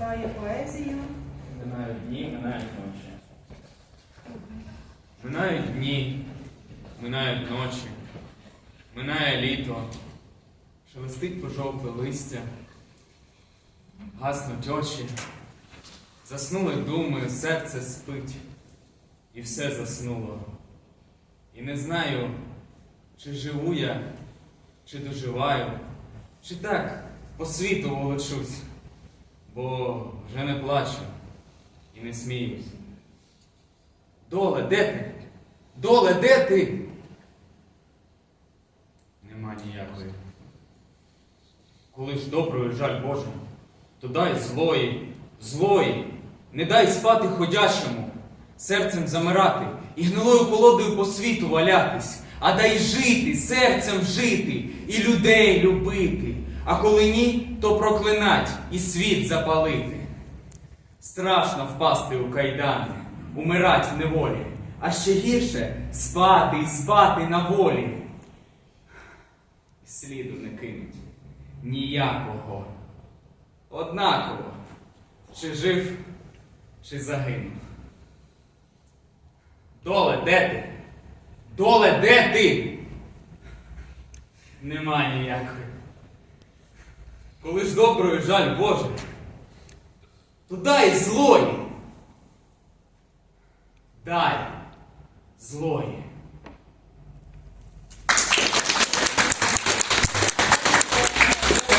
співає поезію. Минають дні, минають ночі. Минають дні, минають ночі, минає літо, шелестить пожовкле листя, гаснуть очі, заснули думи, серце спить, і все заснуло. І не знаю, чи живу я, чи доживаю, чи так по світу волочусь, бо вже не плачу і не сміюсь. Доле, де ти? Доле, де ти? Нема ніякої. Коли ж доброю жаль Боже, то дай злої, злої, не дай спати ходячому, серцем замирати і гнилою колодою по світу валятись, а дай жити, серцем жити і людей любити. А коли ні, то проклинать і світ запалити. Страшно впасти у кайдани, умирать в неволі, а ще гірше спати і спати на волі. Сліду не кинуть ніякого. Однаково, чи жив, чи загинув. Доле, де ти? Доле, де ти? Нема ніякої коли ж доброю жаль Боже, то дай злої. Дай злої.